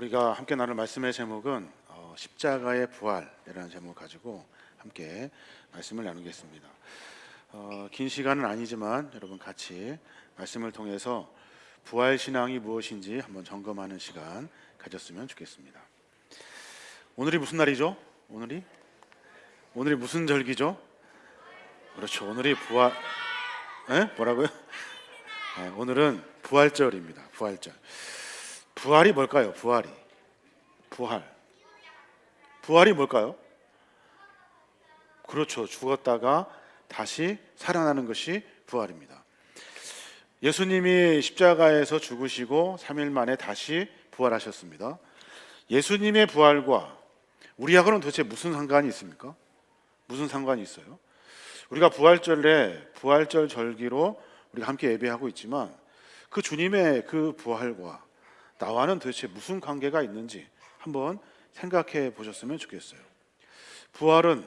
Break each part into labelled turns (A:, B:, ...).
A: 우리가 함께 나눌 말씀의 제목은 어, 십자가의 부활이라는 제목을 가지고 함께 말씀을 나누겠습니다. 어, 긴 시간은 아니지만 여러분 같이 말씀을 통해서 부활 신앙이 무엇인지 한번 점검하는 시간 가졌으면 좋겠습니다. 오늘이 무슨 날이죠? 오늘이 오늘이 무슨 절기죠? 그렇죠. 오늘이 부활 에? 뭐라고요? 네, 오늘은 부활절입니다. 부활절. 부활이 뭘까요? 부활이. 부활. 부활이 뭘까요? 그렇죠. 죽었다가 다시 살아나는 것이 부활입니다. 예수님이 십자가에서 죽으시고 3일 만에 다시 부활하셨습니다. 예수님의 부활과 우리하고는 도대체 무슨 상관이 있습니까? 무슨 상관이 있어요? 우리가 부활절에 부활절 절기로 우리가 함께 예배하고 있지만 그 주님의 그 부활과 나와는 도대체 무슨 관계가 있는지 한번 생각해 보셨으면 좋겠어요. 부활은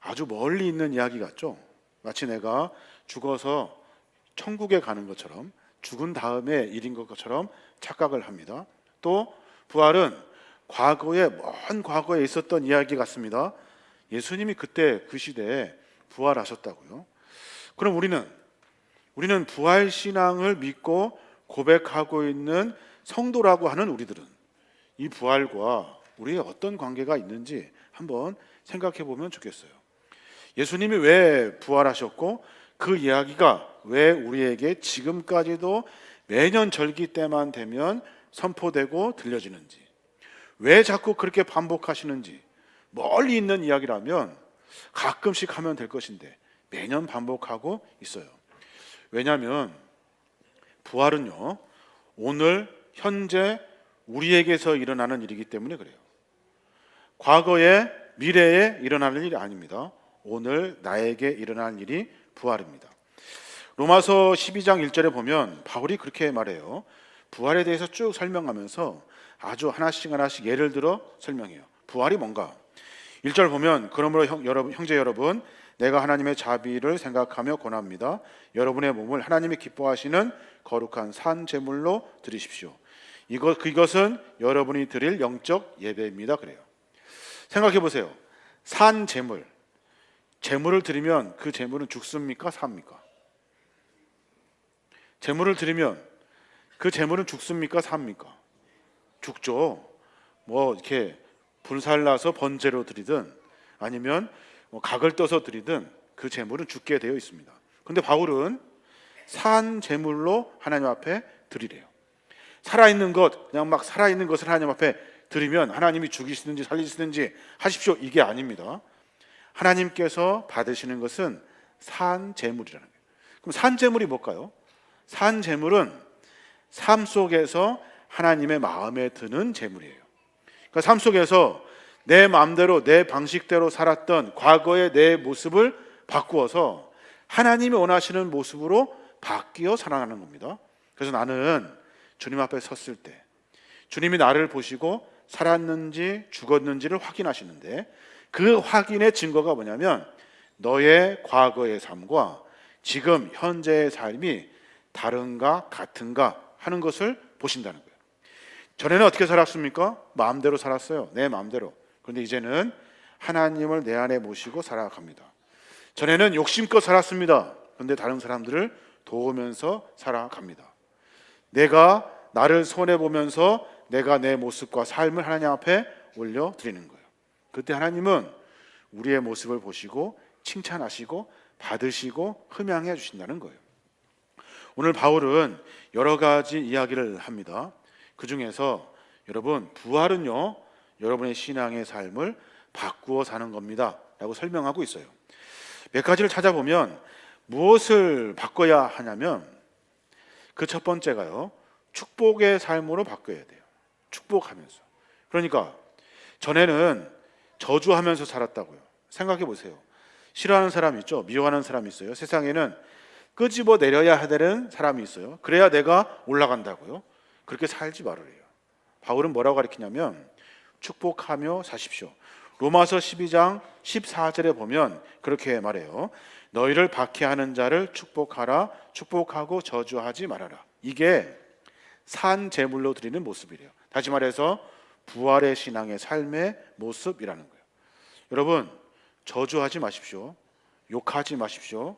A: 아주 멀리 있는 이야기 같죠? 마치 내가 죽어서 천국에 가는 것처럼 죽은 다음에 일인 것처럼 착각을 합니다. 또 부활은 과거에 먼 과거에 있었던 이야기 같습니다. 예수님이 그때 그 시대에 부활하셨다고요. 그럼 우리는 우리는 부활 신앙을 믿고 고백하고 있는 성도라고 하는 우리들은 이 부활과 우리의 어떤 관계가 있는지 한번 생각해 보면 좋겠어요. 예수님이 왜 부활하셨고 그 이야기가 왜 우리에게 지금까지도 매년 절기 때만 되면 선포되고 들려지는지 왜 자꾸 그렇게 반복하시는지 멀리 있는 이야기라면 가끔씩 하면 될 것인데 매년 반복하고 있어요. 왜냐하면 부활은요 오늘 현재 우리에게서 일어나는 일이기 때문에 그래요. 과거에 미래에 일어나는 일이 아닙니다. 오늘 나에게 일어날 일이 부활입니다. 로마서 12장 1절에 보면 바울이 그렇게 말해요. 부활에 대해서 쭉 설명하면서 아주 하나씩 하나씩 예를 들어 설명해요. 부활이 뭔가? 1절 보면 그러므로 형, 여러분, 형제 여러분 내가 하나님의 자비를 생각하며 권합니다. 여러분의 몸을 하나님이 기뻐하시는 거룩한 산 제물로 드리십시오. 이것 그것은 여러분이 드릴 영적 예배입니다. 그래요. 생각해 보세요. 산 제물. 제물을 드리면 그 제물은 죽습니까? 삽니까? 제물을 드리면 그 제물은 죽습니까? 삽니까? 죽죠. 뭐 이렇게 불살라서 번제로 드리든 아니면 뭐 각을 떠서 드리든 그 제물은 죽게 되어 있습니다. 근데 바울은 산 제물로 하나님 앞에 드리래요. 살아있는 것, 그냥 막 살아있는 것을 하나님 앞에 드리면 하나님이 죽이시든지 살리시든지 하십시오. 이게 아닙니다. 하나님께서 받으시는 것은 산 제물이라는 거예요. 그럼 산 제물이 뭘까요? 산 제물은 삶 속에서 하나님의 마음에 드는 제물이에요. 그러니까 삶 속에서 내 마음대로 내 방식대로 살았던 과거의 내 모습을 바꾸어서 하나님이 원하시는 모습으로 바뀌어 살아가는 겁니다. 그래서 나는 주님 앞에 섰을 때 주님이 나를 보시고 살았는지 죽었는지를 확인하시는데 그 확인의 증거가 뭐냐면 너의 과거의 삶과 지금 현재의 삶이 다른가 같은가 하는 것을 보신다는 거예요. 전에는 어떻게 살았습니까? 마음대로 살았어요. 내 마음대로. 그런데 이제는 하나님을 내 안에 모시고 살아갑니다. 전에는 욕심껏 살았습니다. 그런데 다른 사람들을 도우면서 살아갑니다. 내가 나를 손해 보면서 내가 내 모습과 삶을 하나님 앞에 올려 드리는 거예요. 그때 하나님은 우리의 모습을 보시고 칭찬하시고 받으시고 흠양해 주신다는 거예요. 오늘 바울은 여러 가지 이야기를 합니다. 그 중에서 여러분 부활은요 여러분의 신앙의 삶을 바꾸어 사는 겁니다 라고 설명하고 있어요. 몇 가지를 찾아보면 무엇을 바꿔야 하냐면 그 첫 번째가요 축복의 삶으로 바꿔야 돼요. 축복하면서. 그러니까 전에는 저주하면서 살았다고요. 생각해 보세요. 싫어하는 사람이 있죠. 미워하는 사람이 있어요. 세상에는 끄집어 내려야 되는 사람이 있어요. 그래야 내가 올라간다고요. 그렇게 살지 말으래요. 바울은 뭐라고 가르치냐면 축복하며 사십시오. 로마서 12장 14절에 보면 그렇게 말해요. 너희를 박해하는 자를 축복하라. 축복하고 저주하지 말아라. 이게 산 제물로 드리는 모습이래요. 다시 말해서 부활의 신앙의 삶의 모습이라는 거예요. 여러분 저주하지 마십시오. 욕하지 마십시오.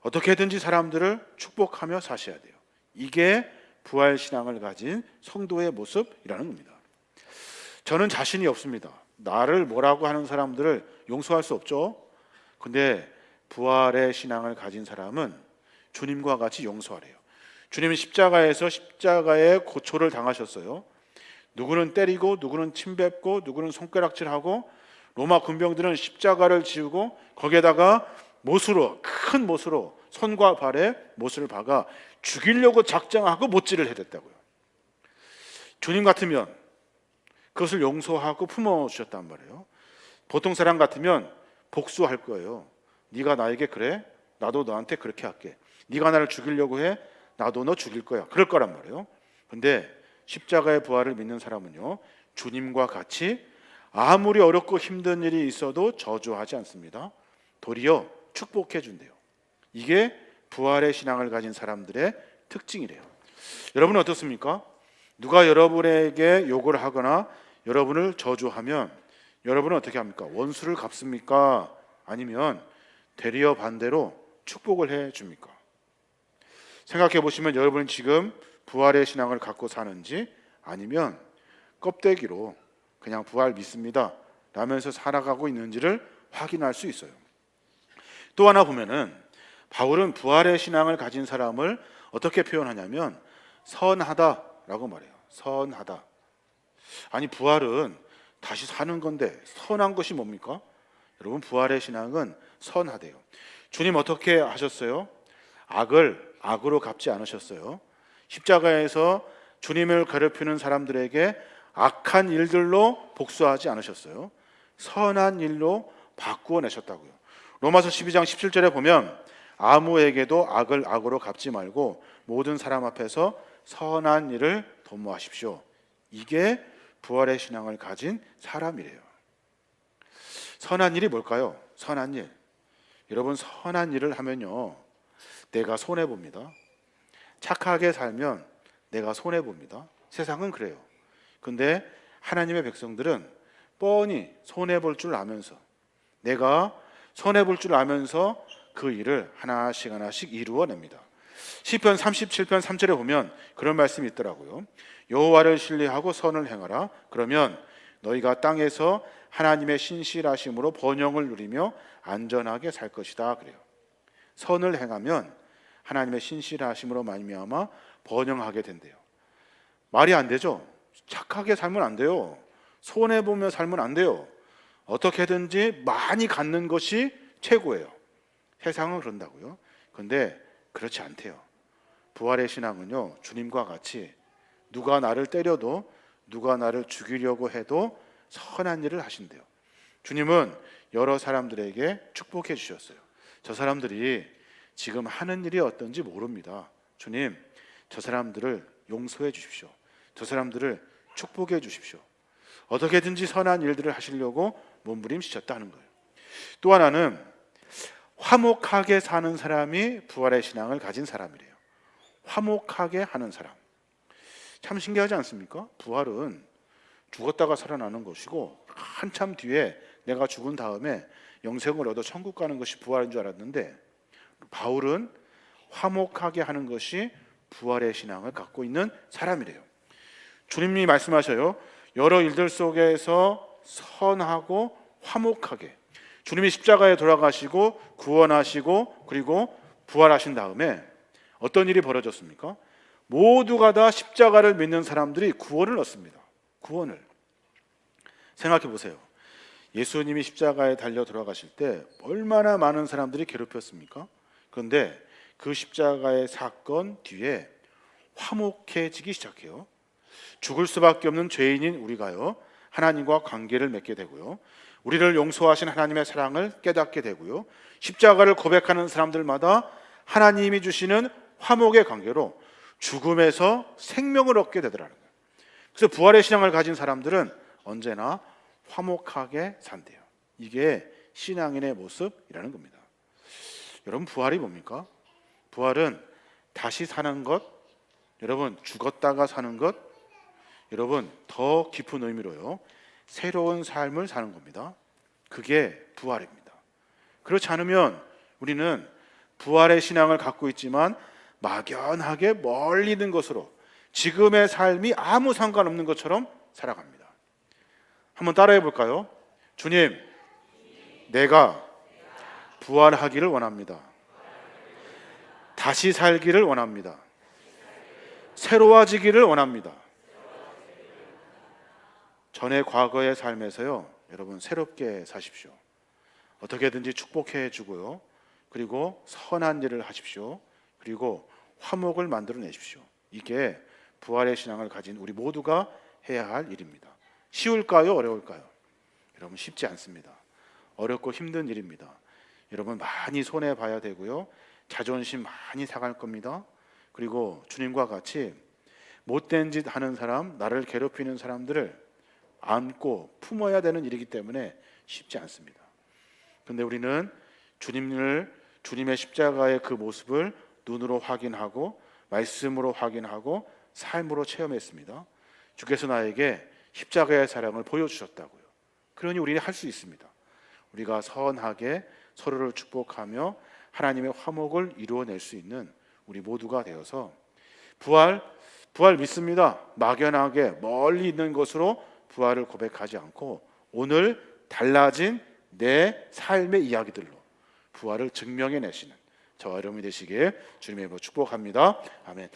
A: 어떻게든지 사람들을 축복하며 사셔야 돼요. 이게 부활 신앙을 가진 성도의 모습이라는 겁니다. 저는 자신이 없습니다. 나를 뭐라고 하는 사람들을 용서할 수 없죠. 근데 부활의 신앙을 가진 사람은 주님과 같이 용서하래요. 주님은 십자가에서 십자가의 고초를 당하셨어요. 누구는 때리고 누구는 침뱉고 누구는 손가락질하고 로마 군병들은 십자가를 지우고 거기에다가 못으로 큰 못으로 손과 발에 못을 박아 죽이려고 작정하고 못질을 해댔다고요. 주님 같으면 그것을 용서하고 품어 주셨단 말이에요. 보통 사람 같으면 복수할 거예요. 네가 나에게 그래? 나도 너한테 그렇게 할게. 네가 나를 죽이려고 해? 나도 너 죽일 거야. 그럴 거란 말이에요. 근데 십자가의 부활을 믿는 사람은요. 주님과 같이 아무리 어렵고 힘든 일이 있어도 저주하지 않습니다. 도리어 축복해 준대요. 이게 부활의 신앙을 가진 사람들의 특징이래요. 여러분은 어떻습니까? 누가 여러분에게 욕을 하거나 여러분을 저주하면 여러분은 어떻게 합니까? 원수를 갚습니까? 아니면 되리어 반대로 축복을 해 줍니까? 생각해 보시면 여러분은 지금 부활의 신앙을 갖고 사는지 아니면 껍데기로 그냥 부활 믿습니다. 라면서 살아가고 있는지를 확인할 수 있어요. 또 하나 보면은 바울은 부활의 신앙을 가진 사람을 어떻게 표현하냐면 선하다라고 말해요. 선하다. 아니 부활은 다시 사는 건데 선한 것이 뭡니까? 여러분 부활의 신앙은 선하대요. 주님 어떻게 하셨어요? 악을 악으로 갚지 않으셨어요. 십자가에서 주님을 괴롭히는 사람들에게 악한 일들로 복수하지 않으셨어요. 선한 일로 바꾸어 내셨다고요. 로마서 12장 17절에 보면 아무에게도 악을 악으로 갚지 말고 모든 사람 앞에서 선한 일을 도모하십시오. 이게 부활의 신앙을 가진 사람이래요. 선한 일이 뭘까요? 선한 일. 여러분 선한 일을 하면요. 내가 손해 봅니다. 착하게 살면 내가 손해 봅니다. 세상은 그래요. 근데 하나님의 백성들은 뻔히 손해 볼 줄 아면서 내가 손해 볼 줄 아면서 그 일을 하나씩 하나씩 이루어냅니다. 시편 37편 3절에 보면 그런 말씀이 있더라고요. 여호와를 신뢰하고 선을 행하라. 그러면 너희가 땅에서 하나님의 신실하심으로 번영을 누리며 안전하게 살 것이다 그래요. 선을 행하면 하나님의 신실하심으로 말미암아 번영하게 된대요. 말이 안 되죠. 착하게 살면 안 돼요. 손해 보며 살면 안 돼요. 어떻게든지 많이 갖는 것이 최고예요. 세상은 그런다고요. 근데 그렇지 않대요. 부활의 신앙은요. 주님과 같이 누가 나를 때려도 누가 나를 죽이려고 해도 선한 일을 하신대요. 주님은 여러 사람들에게 축복해 주셨어요. 저 사람들이 지금 하는 일이 어떤지 모릅니다. 주님, 저 사람들을 용서해 주십시오. 저 사람들을 축복해 주십시오. 어떻게든지 선한 일들을 하시려고 몸부림치셨다는 거예요. 또 하나는 화목하게 사는 사람이 부활의 신앙을 가진 사람이래요. 화목하게 하는 사람. 참 신기하지 않습니까? 부활은 죽었다가 살아나는 것이고 한참 뒤에 내가 죽은 다음에 영생을 얻어 천국 가는 것이 부활인 줄 알았는데 바울은 화목하게 하는 것이 부활의 신앙을 갖고 있는 사람이래요. 주님이 말씀하셔요. 여러 일들 속에서 선하고 화목하게 주님이 십자가에 돌아가시고 구원하시고 그리고 부활하신 다음에 어떤 일이 벌어졌습니까? 모두가 다 십자가를 믿는 사람들이 구원을 얻습니다. 구원을. 생각해 보세요. 예수님이 십자가에 달려 돌아가실 때 얼마나 많은 사람들이 괴롭혔습니까? 그런데 그 십자가의 사건 뒤에 화목해지기 시작해요. 죽을 수밖에 없는 죄인인 우리가요. 하나님과 관계를 맺게 되고요. 우리를 용서하신 하나님의 사랑을 깨닫게 되고요. 십자가를 고백하는 사람들마다 하나님이 주시는 화목의 관계로 죽음에서 생명을 얻게 되더라는 거예요. 그래서 부활의 신앙을 가진 사람들은 언제나 화목하게 산대요. 이게 신앙인의 모습이라는 겁니다. 여러분 부활이 뭡니까? 부활은 다시 사는 것 여러분 죽었다가 사는 것 여러분 더 깊은 의미로요. 새로운 삶을 사는 겁니다. 그게 부활입니다. 그렇지 않으면 우리는 부활의 신앙을 갖고 있지만 막연하게 멀리 있는 것으로 지금의 삶이 아무 상관없는 것처럼 살아갑니다. 한번 따라해 볼까요? 주님, 내가 부활하기를 원합니다. 다시 살기를 원합니다. 새로워지기를 원합니다. 전의 과거의 삶에서요, 여러분 새롭게 사십시오. 어떻게든지 축복해 주고요. 그리고 선한 일을 하십시오. 그리고 화목을 만들어 내십시오. 이게 부활의 신앙을 가진 우리 모두가 해야 할 일입니다. 쉬울까요? 어려울까요? 여러분 쉽지 않습니다. 어렵고 힘든 일입니다. 여러분 많이 손해 봐야 되고요. 자존심 많이 상할 겁니다. 그리고 주님과 같이 못된 짓 하는 사람, 나를 괴롭히는 사람들을 안고 품어야 되는 일이기 때문에 쉽지 않습니다. 근데 우리는 주님을 주님의 십자가의 그 모습을 눈으로 확인하고 말씀으로 확인하고 삶으로 체험했습니다. 주께서 나에게 십자가의 사랑을 보여주셨다고요. 그러니 우리는 할 수 있습니다. 우리가 선하게 서로를 축복하며 하나님의 화목을 이루어낼 수 있는 우리 모두가 되어서 부활 부활 믿습니다. 막연하게 멀리 있는 것으로 부활을 고백하지 않고 오늘 달라진 내 삶의 이야기들로 부활을 증명해 내시는 저와 여러분이 되시길 주님의 축복합니다. 아멘.